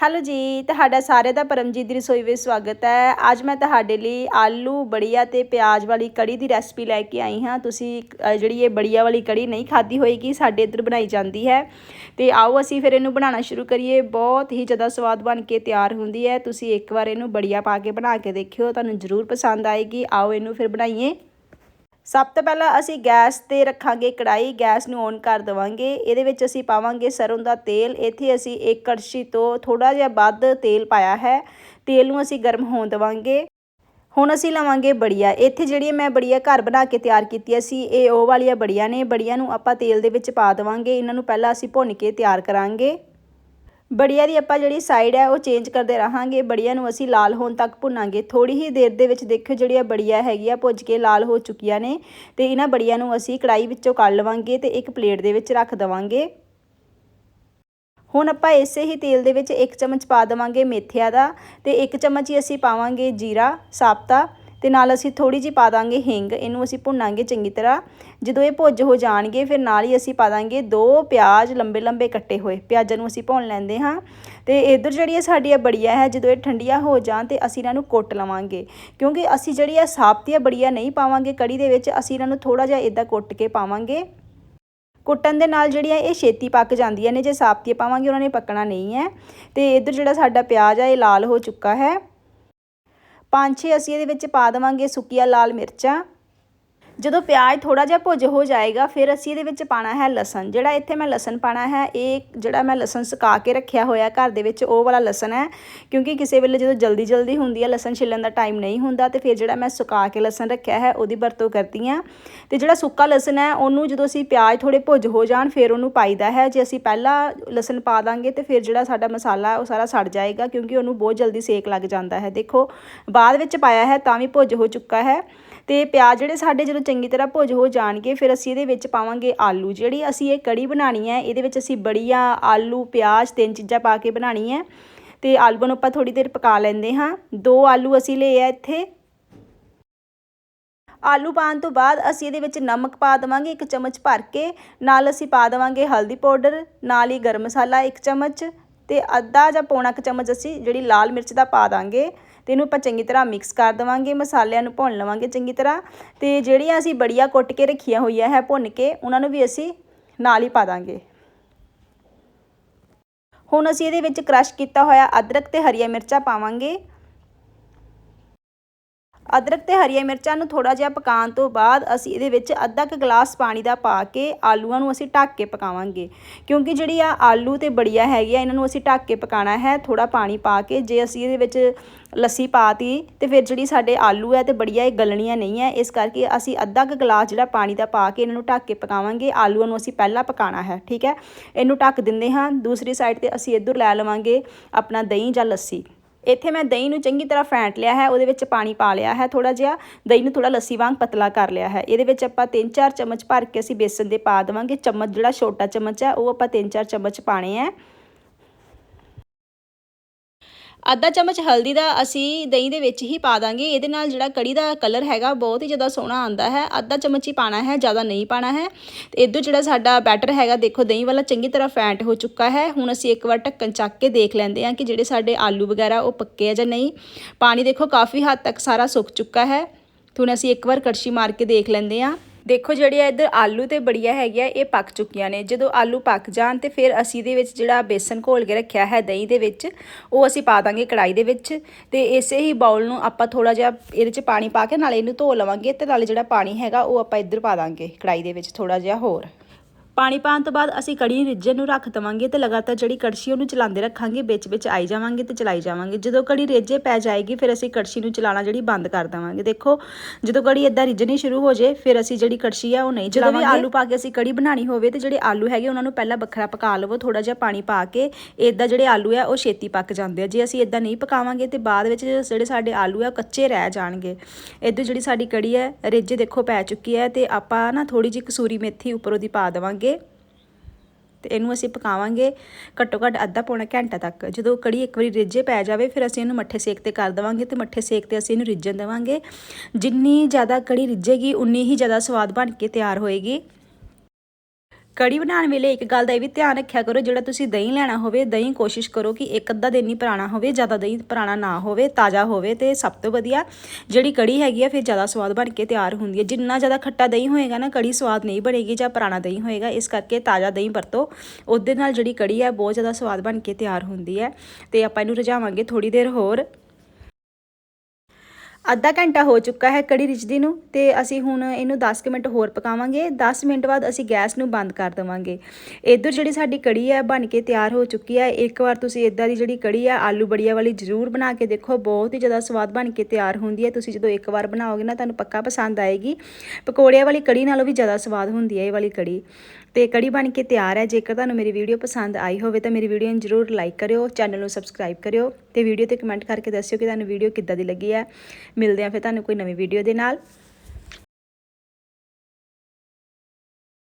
Hello ਜੀ ਤੁਹਾਡਾ ਸਾਰਿਆਂ ਦਾ ਪਰਮਜੀਤ ਦੀ ਰਸੋਈ ਵਿੱਚ ਸਵਾਗਤ ਹੈ। ਅੱਜ ਮੈਂ ਤੁਹਾਡੇ ਲਈ ਆਲੂ ਬੜੀਆ ਤੇ ਪਿਆਜ਼ ਵਾਲੀ ਕੜੀ ਦੀ ਰੈਸਪੀ ਲੈ ਕੇ ਆਈ ਹਾਂ। ਤੁਸੀਂ ਅ, ਜਿਹੜੀ ਇਹ ਬੜੀਆ ਵਾਲੀ ਕੜੀ ਨਹੀਂ ਖਾਧੀ ਹੋਏਗੀ ਸਾਡੇ ਇੱਧਰ ਬਣਾਈ ਜਾਂਦੀ ਹੈ। ਤੇ ਆਓ ਅਸੀਂ ਫਿਰ ਇਹਨੂੰ ਬਣਾਉਣਾ ਸ਼ੁਰੂ ਕਰੀਏ। ਬਹੁਤ ਹੀ ਜ਼ਿਆਦਾ ਸਵਾਦ ਬਣ ਕੇ ਤਿਆਰ ਹੁੰਦੀ ਹੈ। ਤੁਸੀਂ ਇੱਕ ਵਾਰ ਇਹਨੂੰ ਬੜੀਆ ਪਾ ਕੇ ਬਣਾ ਕੇ ਦੇਖਿਓ ਤੁਹਾਨੂੰ ਜ਼ਰੂਰ ਪਸੰਦ ਆਏਗੀ। ਆਓ ਇਹਨੂੰ ਫਿਰ ਬਣਾਈਏ। ਸਭ ਤੋਂ ਪਹਿਲਾਂ ਅਸੀਂ ਗੈਸ ਤੇ ਰੱਖਾਂਗੇ ਕੜਾਈ ਗੈਸ ਨੂੰ ਔਨ ਕਰ ਦੇਵਾਂਗੇ। ਇਹਦੇ ਵਿੱਚ ਅਸੀਂ ਪਾਵਾਂਗੇ ਸਰੋਂ ਦਾ ਤੇਲ। ਇੱਥੇ ਅਸੀਂ ਇੱਕ ਕੜਛੀ ਤੋਂ ਥੋੜਾ ਜਿਹਾ ਵੱਧ ਤੇਲ ਪਾਇਆ ਹੈ। ਤੇਲ ਨੂੰ ਅਸੀਂ ਗਰਮ ਹੋਣ ਦੇਵਾਂਗੇ। ਹੁਣ ਅਸੀਂ ਲਵਾਂਗੇ ਬੜੀਆ। ਇੱਥੇ ਜਿਹੜੀ ਮੈਂ ਬੜੀਆ ਘਰ ਬਣਾ ਕੇ ਤਿਆਰ ਕੀਤੀਆਂ ਸੀ, ਇਹ ਉਹ ਵਾਲੀਆਂ ਬੜੀਆਂ ਨੇ। ਬੜੀਆਂ ਨੂੰ ਆਪਾਂ ਤੇਲ ਦੇ ਵਿੱਚ ਪਾ ਦੇਵਾਂਗੇ। ਇਹਨਾਂ ਨੂੰ ਪਹਿਲਾਂ ਅਸੀਂ ਭੁੰਨ ਕੇ ਤਿਆਰ ਕਰਾਂਗੇ। ਬੜੀਆ ਦੀ ਆਪਾਂ ਜਿਹੜੀ ਸਾਈਡ ਹੈ ਉਹ ਚੇਂਜ ਕਰਦੇ ਰਹਾਂਗੇ। ਬੜੀਆ ਨੂੰ ਅਸੀਂ ਲਾਲ ਹੋਣ ਤੱਕ ਭੁੰਨਾਂਗੇ। ਥੋੜੀ ਹੀ ਦੇਰ ਦੇ ਵਿੱਚ ਦੇਖਿਓ ਜਿਹੜੀਆਂ ਬੜੀਆ ਹੈਗੀਆਂ, ਭੁੱਜ ਕੇ ਲਾਲ ਹੋ ਚੁੱਕੀਆਂ ਨੇ ਤੇ ਇਹਨਾਂ ਬੜੀਆਂ ਨੂੰ ਅਸੀਂ ਕੜਾਈ ਵਿੱਚੋਂ ਕੱਢ ਲਵਾਂਗੇ ਤੇ ਇੱਕ ਪਲੇਟ ਦੇ ਵਿੱਚ ਰੱਖ ਦਵਾਂਗੇ। ਹੁਣ ਆਪਾਂ ਇਸੇ ਹੀ ਤੇਲ ਦੇ ਵਿੱਚ ਇੱਕ ਚਮਚ ਪਾ ਦੇਵਾਂਗੇ ਮੇਥਿਆਂ ਦਾ ਤੇ ਇੱਕ ਚਮਚ ਹੀ ਅਸੀਂ ਪਾਵਾਂਗੇ ਜੀਰਾ, ਸਾਬਤਾ ਤੇ ਨਾਲ ਅਸੀਂ ਥੋੜੀ ਜਿਹੀ ਪਾ ਦਾਂਗੇ ਹਿੰਗ, ਇਹਨੂੰ ਅਸੀਂ ਭੁੰਨਾਂਗੇ ਚੰਗੀ ਤਰ੍ਹਾਂ। ਜਦੋਂ ਇਹ ਭੁੱਜ ਹੋ ਜਾਣਗੇ, ਫਿਰ ਨਾਲ ਹੀ ਅਸੀਂ ਪਾ ਦਾਂਗੇ ਦੋ ਪਿਆਜ਼ ਲੰਬੇ ਲੰਬੇ ਕੱਟੇ ਹੋਏ। ਪਿਆਜ਼ਾਂ ਨੂੰ ਅਸੀਂ ਭੁੰਨ ਲੈਂਦੇ ਹਾਂ। ਤੇ ਇਧਰ ਜਿਹੜੀ ਇਹ ਸਾਡੀ ਬੜੀਆ ਹੈ, ਜਦੋਂ ਇਹ ਠੰਡੀਆਂ ਹੋ ਜਾਣ ਤੇ ਅਸੀਂ ਇਹਨਾਂ ਨੂੰ ਕੁੱਟ ਲਵਾਂਗੇ। ਕਿਉਂਕਿ ਅਸੀਂ ਜਿਹੜੀ ਇਹ ਸਾਬਤੀਆਂ ਬੜੀਆ ਨਹੀਂ ਪਾਵਾਂਗੇ ਕੜੀ ਦੇ ਵਿੱਚ, ਅਸੀਂ ਇਹਨਾਂ ਨੂੰ ਥੋੜਾ ਜਿਹਾ ਇਦਾਂ ਕੁੱਟ ਕੇ ਪਾਵਾਂਗੇ। ਕੁੱਟਣ ਦੇ ਨਾਲ ਜਿਹੜੀਆਂ ਇਹ ਛੇਤੀ ਪੱਕ ਜਾਂਦੀਆਂ ਨੇ, ਜੇ ਸਾਬਤੀਆਂ ਪਾਵਾਂਗੇ, ਉਹਨਾਂ ਨੇ ਪੱਕਣਾ ਨਹੀਂ ਹੈ। ਤੇ ਇਧਰ ਜਿਹੜਾ ਸਾਡਾ ਪਿਆਜ਼ ਆ ਇਹ ਲਾਲ ਹੋ ਚੁੱਕਾ ਹੈ। ਪੰਜ ਛੇ ਅਸੀਂ ਇਹਦੇ ਵਿੱਚ ਪਾ ਦੇਵਾਂਗੇ ਸੁੱਕੀਆਂ ਲਾਲ ਮਿਰਚਾਂ। ਜਦੋਂ ਪਿਆਜ਼ ਥੋੜਾ ਜਿਹਾ ਭੁੱਜ ਹੋ ਜਾਏਗਾ, ਫਿਰ ਅਸੀਂ ਇਹਦੇ ਵਿੱਚ ਪਾਣਾ ਹੈ ਲਸਣ। ਜਿਹੜਾ ਇੱਥੇ ਮੈਂ ਲਸਣ ਪਾਣਾ ਹੈ, ਇਹ ਜਿਹੜਾ ਮੈਂ ਲਸਣ ਸੁਕਾ ਕੇ ਰੱਖਿਆ ਹੋਇਆ ਘਰ ਦੇ ਵਿੱਚ, ਉਹ ਵਾਲਾ ਲਸਣ ਹੈ। ਕਿਉਂਕਿ ਕਿਸੇ ਵੇਲੇ ਜਦੋਂ ਜਲਦੀ ਜਲਦੀ ਹੁੰਦੀ ਹੈ ਲਸਣ ਛਿੱਲਣ ਦਾ ਟਾਈਮ ਨਹੀਂ ਹੁੰਦਾ, ਤੇ ਫਿਰ ਜਿਹੜਾ ਮੈਂ ਸੁਕਾ ਕੇ ਲਸਣ ਰੱਖਿਆ ਹੈ, ਉਹਦੀ ਵਰਤੋਂ ਕਰਦੀ ਹਾਂ। ਤੇ ਜਿਹੜਾ ਸੁੱਕਾ ਲਸਣ ਹੈ, ਉਹਨੂੰ ਜਦੋਂ ਅਸੀਂ ਪਿਆਜ਼ ਥੋੜੇ ਭੁੱਜ ਹੋ ਜਾਣ, ਫਿਰ ਉਹਨੂੰ ਪਾਈਦਾ ਹੈ। ਜੇ ਅਸੀਂ ਪਹਿਲਾਂ ਲਸਣ ਪਾ ਦਾਂਗੇ, ਤੇ ਫਿਰ ਜਿਹੜਾ ਸਾਡਾ ਮਸਾਲਾ, ਉਹ ਸਾਰਾ ਸੜ ਜਾਏਗਾ, ਕਿਉਂਕਿ ਉਹਨੂੰ ਬਹੁਤ ਜਲਦੀ ਸੇਕ ਲੱਗ ਜਾਂਦਾ ਹੈ। ਦੇਖੋ, ਬਾਅਦ ਵਿੱਚ ਪਾਇਆ ਹੈ, ਤਾਂ ਵੀ ਭੁੱਜ ਹੋ ਚੁੱਕਾ ਹੈ। ਤੇ ਪਿਆਜ਼ ਜਿਹੜੇ ਸਾਡੇ ਜਦੋਂ ਚੰਗੀ ਤਰ੍ਹਾਂ ਭੁੱਜ ਹੋ ਜਾਣਗੇ, ਫਿਰ ਅਸੀਂ ਇਹਦੇ ਵਿੱਚ ਪਾਵਾਂਗੇ ਆਲੂ। ਜਿਹੜੀ ਅਸੀਂ ਇਹ ਕੜੀ ਬਣਾਣੀ ਹੈ, ਇਹਦੇ ਵਿੱਚ ਅਸੀਂ ਬੜੀਆਂ ਆਲੂ, ਪਿਆਜ਼ ਤਿੰਨ ਚੀਜ਼ਾਂ ਪਾ ਕੇ ਬਣਾਣੀ ਹੈ। ਤੇ ਆਲੂਆਂ ਨੂੰ ਆਪਾਂ ਥੋੜੀ ਦੇਰ ਪਕਾ ਲੈਂਦੇ ਹਾਂ। ਦੋ ਆਲੂ ਅਸੀਂ ਲਏ ਆ ਇੱਥੇ। ਆਲੂ ਪਾਉਣ ਤੋਂ ਬਾਅਦ ਅਸੀਂ ਇਹਦੇ ਵਿੱਚ ਨਮਕ ਪਾ ਦੇਵਾਂਗੇ ਇੱਕ ਚਮਚ ਭਰ ਕੇ। ਨਾਲ ਅਸੀਂ ਪਾ ਦੇਵਾਂਗੇ ਹਲਦੀ ਪਾਊਡਰ, ਨਾਲ ਹੀ ਗਰਮ ਮਸਾਲਾ ਇੱਕ ਚਮਚ। ਤੇ ਅੱਧਾ ਜਾਂ ਪੌਣਾ ਕੁ ਚਮਚ ਅਸੀਂ ਜਿਹੜੀ ਲਾਲ ਮਿਰਚ ਦਾ ਪਾ ਦਾਂਗੇ। ਤੇ ਇਹਨੂੰ ਆਪਾਂ ਚੰਗੀ ਤਰ੍ਹਾਂ ਮਿਕਸ ਕਰ ਦੇਵਾਂਗੇ, ਮਸਾਲਿਆਂ ਨੂੰ ਭੁੰਨ ਲਵਾਂਗੇ ਚੰਗੀ ਤਰ੍ਹਾਂ। ਤੇ ਜਿਹੜੀਆਂ ਅਸੀਂ ਬੜੀਆਂ ਕੁੱਟ ਕੇ ਰੱਖੀਆਂ ਹੋਈਆਂ ਹੈ ਭੁੰਨ ਕੇ, ਉਹਨਾਂ ਨੂੰ ਵੀ ਅਸੀਂ ਨਾਲ ਹੀ ਪਾ ਦਾਂਗੇ। ਹੁਣ ਅਸੀਂ ਇਹਦੇ ਵਿੱਚ ਕ੍ਰਸ਼ ਕੀਤਾ ਹੋਇਆ ਅਦਰਕ ਤੇ ਹਰੀਆਂ ਮਿਰਚਾਂ ਪਾਵਾਂਗੇ। ਅਦਰਕ ਤੇ ਹਰੀਆਂ ਮਿਰਚਾਂ ਨੂੰ ਥੋੜਾ ਜਿਹਾ ਪਕਾਉਣ ਤੋਂ ਬਾਅਦ ਅਸੀਂ ਇਹਦੇ ਵਿੱਚ ਅੱਧਾ ਕੁ ਗਲਾਸ ਪਾਣੀ ਦਾ ਪਾ ਕੇ ਆਲੂਆਂ ਨੂੰ ਅਸੀਂ ਢੱਕ ਕੇ ਪਕਾਵਾਂਗੇ। ਕਿਉਂਕਿ ਜਿਹੜੀ ਆ ਆਲੂ ਤੇ ਬੜੀਆ ਹੈਗੀ ਆ, ਇਹਨਾਂ ਨੂੰ ਅਸੀਂ ਢੱਕ ਕੇ ਪਕਾਣਾ ਹੈ ਥੋੜਾ ਪਾਣੀ ਪਾ ਕੇ ਜੇ ਅਸੀਂ ਇਹਦੇ ਵਿੱਚ ਲੱਸੀ ਪਾਤੀ ਤੇ ਫਿਰ ਜਿਹੜੀ ਸਾਡੇ ਆਲੂ ਹੈ ਤੇ ਬੜੀਆ ਇਹ ਗਲਣੀਆਂ ਨਹੀਂ ਹੈ, ਇਸ ਕਰਕੇ ਅਸੀਂ ਅੱਧਾ ਕੁ ਗਲਾਸ ਜਿਹੜਾ ਪਾਣੀ ਦਾ ਪਾ ਕੇ ਇਹਨਾਂ ਨੂੰ ਢੱਕ ਕੇ ਪਕਾਵਾਂਗੇ। ਆਲੂਆਂ ਨੂੰ ਅਸੀਂ ਪਹਿਲਾਂ ਪਕਾਣਾ ਹੈ, ਠੀਕ ਹੈ? ਇਹਨੂੰ ਢੱਕ ਦਿੰਦੇ ਹਾਂ, ਦੂਸਰੀ ਸਾਈਡ ਤੇ ਅਸੀਂ ਇੱਧਰ ਲੈ ਲਵਾਂਗੇ ਆਪਣਾ ਦਹੀਂ ਜਾਂ ਲੱਸੀ। ਇੱਥੇ ਮੈਂ ਦਹੀਂ ਨੂੰ ਚੰਗੀ ਤਰ੍ਹਾਂ ਫੈਂਟ ਲਿਆ ਹੈ, ਉਹਦੇ ਵਿੱਚ ਪਾਣੀ ਪਾ ਲਿਆ ਹੈ ਥੋੜਾ ਜਿਹਾ ਦਹੀਂ ਨੂੰ ਥੋੜਾ ਲੱਸੀ ਵਾਂਗ ਪਤਲਾ ਕਰ ਲਿਆ ਹੈ। ਇਹਦੇ ਵਿੱਚ ਆਪਾਂ 3-4 ਚਮਚ ਭਰ ਕੇ ਅਸੀਂ ਬੇਸਨ ਦੇ ਪਾ ਦੇਵਾਂਗੇ। ਚਮਚ ਜਿਹੜਾ ਛੋਟਾ ਚਮਚ ਹੈ, ਉਹ ਆਪਾਂ 3-4 ਚਮਚ ਪਾਣੇ ਹੈ। ਅੱਧਾ ਚਮਚ ਹਲਦੀ ਦਾ ਅਸੀਂ ਦਹੀਂ ਦੇ ਵਿੱਚ ਹੀ ਪਾ ਦਾਂਗੇ। ਇਹਦੇ ਨਾਲ ਜਿਹੜਾ ਕੜੀ ਦਾ ਕਲਰ ਹੈਗਾ, ਬਹੁਤ ਹੀ ਜ਼ਿਆਦਾ ਸੋਹਣਾ ਆਉਂਦਾ ਹੈ। ਅੱਧਾ ਚਮਚ ਹੀ ਪਾਣਾ ਹੈ, ਜ਼ਿਆਦਾ ਨਹੀਂ ਪਾਣਾ ਹੈ। ਤੇ ਇਧਰ ਜਿਹੜਾ ਸਾਡਾ ਬੈਟਰ ਹੈਗਾ, ਦੇਖੋ ਦਹੀਂ ਵਾਲਾ ਚੰਗੀ ਤਰ੍ਹਾਂ ਫੈਂਟ ਹੋ ਚੁੱਕਾ ਹੈ। ਹੁਣ ਅਸੀਂ ਇੱਕ ਵਾਰ ਢੱਕਣ ਚੱਕ ਕੇ ਦੇਖ ਲੈਂਦੇ ਹਾਂ ਕਿ ਜਿਹੜੇ ਸਾਡੇ ਆਲੂ ਵਗੈਰਾ ਉਹ ਪੱਕੇ ਆ ਜਾਂ ਨਹੀਂ। ਪਾਣੀ ਦੇਖੋ ਕਾਫੀ ਹੱਦ ਤੱਕ ਸਾਰਾ ਸੁੱਕ ਚੁੱਕਾ ਹੈ। ਤੇ ਹੁਣ ਅਸੀਂ ਇੱਕ ਵਾਰ ਕੜਛੀ ਮਾਰ ਕੇ ਦੇਖ ਲੈਂਦੇ ਹਾਂ। ਦੇਖੋ ਜਿਹੜੀਆਂ ਇੱਧਰ ਆਲੂ ਤੇ ਬੜੀਆਂ ਹੈਗੀਆਂ, ਇਹ ਪੱਕ ਚੁੱਕੀਆਂ ਨੇ। ਜਦੋਂ ਆਲੂ ਪੱਕ ਜਾਣ ਤੇ ਫਿਰ ਅਸੀਂ ਇਹਦੇ ਵਿੱਚ ਜਿਹੜਾ ਬੇਸਨ ਘੋਲ ਕੇ ਰੱਖਿਆ ਹੈ ਦਹੀਂ ਦੇ ਵਿੱਚ, ਉਹ ਅਸੀਂ ਪਾ ਦਾਂਗੇ ਕੜਾਈ ਦੇ ਵਿੱਚ। ਤੇ ਇਸੇ ਹੀ ਬਾਉਲ ਨੂੰ ਆਪਾਂ ਥੋੜਾ ਜਿਹਾ ਇਹਦੇ 'ਚ ਪਾਣੀ ਪਾ ਕੇ ਨਾਲੇ ਇਹਨੂੰ ਧੋ ਲਵਾਂਗੇ ਤੇ ਨਾਲੇ ਜਿਹੜਾ ਪਾਣੀ ਹੈਗਾ ਉਹ ਆਪਾਂ ਇੱਧਰ ਪਾ ਦਾਂਗੇ ਕੜਾਈ ਦੇ ਵਿੱਚ ਥੋੜਾ ਜਿਹਾ ਹੋਰ। ਪਾਣੀ ਪਾਉਣ ਤੋਂ ਬਾਅਦ ਅਸੀਂ ਕੜੀ ਰਿੱਝਣ ਨੂੰ ਰੱਖ ਦਵਾਂਗੇ ਤੇ ਲਗਾਤਾਰ ਜਿਹੜੀ ਕੜਛੀ ਉਹਨੂੰ ਚਲਾਉਂਦੇ ਰੱਖਾਂਗੇ ਵਿੱਚ ਵਿੱਚ ਆਈ ਜਾਵਾਂਗੇ ਤੇ ਚਲਾਈ ਜਾਵਾਂਗੇ। ਜਦੋਂ ਕੜੀ ਰਿੱਝੇ ਪੈ ਜਾਏਗੀ ਫਿਰ ਅਸੀਂ ਕੜਛੀ ਨੂੰ ਚਲਾਣਾ ਜਿਹੜੀ ਬੰਦ ਕਰ ਦਵਾਂਗੇ। ਦੇਖੋ ਜਦੋਂ ਕੜੀ ਇਦਾਂ ਰਿੱਝਣੀ ਸ਼ੁਰੂ ਹੋ ਜੇ ਫਿਰ ਅਸੀਂ ਜਿਹੜੀ ਕੜਛੀ ਆ ਉਹ ਨਹੀਂ ਚਲਾਵਾਂਗੇ ਜਦੋਂ ਵੀ ਆਲੂ ਪਾ ਕੇ ਅਸੀਂ ਕੜੀ ਬਣਾਣੀ ਹੋਵੇ ਤੇ ਜਿਹੜੇ ਆਲੂ ਹੈਗੇ ਉਹਨਾਂ ਨੂੰ ਪਹਿਲਾਂ ਵੱਖਰਾ ਪਕਾ ਲਵੋ ਥੋੜਾ ਜਿਹਾ ਪਾਣੀ ਪਾ ਕੇ ਇਦਾਂ ਜਿਹੜੇ ਆਲੂ ਆ ਉਹ ਛੇਤੀ ਪੱਕ ਜਾਂਦੇ ਆ। ਜੇ ਅਸੀਂ ਇਦਾਂ ਨਹੀਂ ਪਕਾਵਾਂਗੇ ਤੇ ਬਾਅਦ ਵਿੱਚ ਜਿਹੜੇ ਸਾਡੇ ਆਲੂ ਆ ਕੱਚੇ ਰਹਿ ਜਾਣਗੇ। ਇਦਾਂ ਜਿਹੜੀ ਸਾਡੀ ਕੜੀ ਹੈ ਰਿੱਝੇ ਦੇਖੋ ਪੈ ਚੁੱਕੀ ਹੈ ਤੇ ਆਪਾਂ ਨਾ ਥੋੜੀ ਜਿਹੀ ਕਸੂਰੀ ਮੇਥੀ ਉੱਪਰੋਂ ਦੀ ਪਾ ਦੇਵਾਂਗੇ। ਤੇ ਇਹਨੂੰ ਅਸੀਂ ਪਕਾਵਾਂਗੇ ਘੱਟੋ ਘੱਟ ਅੱਧਾ ਪੌਣਾ ਘੰਟਾ ਤੱਕ। ਜਦੋਂ ਕੜੀ ਇੱਕ ਵਾਰੀ ਰਿੱਝੇ ਪੈ ਜਾਵੇ, ਫਿਰ ਅਸੀਂ ਇਹਨੂੰ ਮੱਠੇ ਸੇਕ ਤੇ ਕਰ ਦੇਵਾਂਗੇ ਤੇ ਮੱਠੇ ਸੇਕ ਤੇ ਅਸੀਂ ਇਹਨੂੰ ਰਿੱਝਣ ਦੇਵਾਂਗੇ। ਜਿੰਨੀ ਜ਼ਿਆਦਾ ਕੜੀ ਰਿੱਝੇਗੀ, ਉਨੀ ਹੀ ਜ਼ਿਆਦਾ ਸਵਾਦ ਬਣ ਕੇ ਤਿਆਰ ਹੋਏਗੀ। ਕੜੀ ਬਣਾਉਣ ਵੇਲੇ ਇੱਕ ਗੱਲ ਦਾ ਇਹ ਵੀ ਧਿਆਨ ਰੱਖਿਆ ਕਰੋ, ਜਿਹੜਾ ਤੁਸੀਂ ਦਹੀਂ ਲੈਣਾ ਹੋਵੇ, ਦਹੀਂ ਕੋਸ਼ਿਸ਼ ਕਰੋ ਕਿ ਇੱਕ ਅੱਧਾ ਦਿਨ ਹੀ ਪੁਰਾਣਾ ਹੋਵੇ, ਜ਼ਿਆਦਾ ਦਹੀਂ ਪੁਰਾਣਾ ਨਾ ਹੋਵੇ, ਤਾਜ਼ਾ ਹੋਵੇ ਤੇ ਸਭ ਤੋਂ ਵਧੀਆ ਜਿਹੜੀ ਕੜੀ ਹੈਗੀ ਆ, ਫਿਰ ਜ਼ਿਆਦਾ ਸਵਾਦ ਬਣ ਕੇ ਤਿਆਰ ਹੁੰਦੀ ਹੈ। ਜਿੰਨਾ ਜ਼ਿਆਦਾ ਖੱਟਾ ਦਹੀਂ ਹੋਏਗਾ ਨਾ, ਕੜੀ ਸਵਾਦ ਨਹੀਂ ਬਣੇਗੀ ਜਾਂ ਪੁਰਾਣਾ ਦਹੀਂ ਹੋਏਗਾ, ਇਸ ਕਰਕੇ ਤਾਜ਼ਾ ਦਹੀਂ ਵਰਤੋ। ਉਹਦੇ ਨਾਲ ਜਿਹੜੀ ਕੜੀ ਹੈ, ਬਹੁਤ ਜ਼ਿਆਦਾ ਸਵਾਦ ਬਣ ਕੇ ਤਿਆਰ ਹੁੰਦੀ ਹੈ। ਤੇ ਆਪਾਂ ਇਹਨੂੰ ਰਝਾਵਾਂਗੇ ਥੋੜੀ ਦੇਰ ਹੋਰ। ਅੱਧਾ ਘੰਟਾ ਹੋ ਚੁੱਕਾ ਹੈ ਕੜੀ ਰਿਝਦੀ ਨੂੰ ਤੇ ਅਸੀਂ ਹੁਣ ਇਹਨੂੰ 10 ਕੁ ਮਿੰਟ ਹੋਰ ਪਕਾਵਾਂਗੇ। 10 ਮਿੰਟ ਬਾਅਦ ਅਸੀਂ ਗੈਸ ਨੂੰ ਬੰਦ ਕਰ ਦੇਵਾਂਗੇ। ਇੱਧਰ ਜਿਹੜੀ ਸਾਡੀ ਕੜੀ ਹੈ ਬਣ ਕੇ ਤਿਆਰ ਹੋ ਚੁੱਕੀ ਹੈ। ਇੱਕ ਵਾਰ ਤੁਸੀਂ ਇਦਾਂ ਦੀ ਜਿਹੜੀ ਕੜੀ ਹੈ, ਆਲੂ ਬੜੀਆ ਵਾਲੀ ਜ਼ਰੂਰ ਬਣਾ ਕੇ ਦੇਖੋ। ਬਹੁਤ ਹੀ ਜ਼ਿਆਦਾ ਸਵਾਦ ਬਣ ਕੇ ਤਿਆਰ ਹੁੰਦੀ ਹੈ। ਤੁਸੀਂ ਜਦੋਂ ਇੱਕ ਵਾਰ ਬਣਾਓਗੇ ਨਾ, ਤੁਹਾਨੂੰ ਪੱਕਾ ਪਸੰਦ ਆਏਗੀ। ਪਕੌੜਿਆਂ ਵਾਲੀ ਕੜੀ ਨਾਲੋਂ ਵੀ ਜ਼ਿਆਦਾ ਸਵਾਦ ਹੁੰਦੀ ਹੈ ਇਹ ਵਾਲੀ ਕੜੀ। ਤੇ ਕੜੀ ਬਣ ਕੇ ਤਿਆਰ ਹੈ। ਜੇਕਰ ਤੁਹਾਨੂੰ ਮੇਰੀ ਵੀਡੀਓ ਪਸੰਦ ਆਈ ਹੋਵੇ ਤਾਂ ਮੇਰੀ ਵੀਡੀਓ ਨੂੰ ਜ਼ਰੂਰ ਲਾਈਕ ਕਰਿਓ ਚੈਨਲ ਨੂੰ ਸਬਸਕ੍ਰਾਈਬ ਕਰਿਓ ਤੇ ਵੀਡੀਓ ਤੇ ਕਮੈਂਟ ਕਰਕੇ ਦੱਸਿਓ ਕਿ ਤੁਹਾਨੂੰ ਵੀਡੀਓ ਕਿੱਦਾਂ ਦੀ ਲੱਗੀ ਹੈ। ਮਿਲਦੇ ਹਾਂ ਫਿਰ ਤੁਹਾਨੂੰ ਕੋਈ ਨਵੀਂ ਵੀਡੀਓ ਦੇ ਨਾਲ।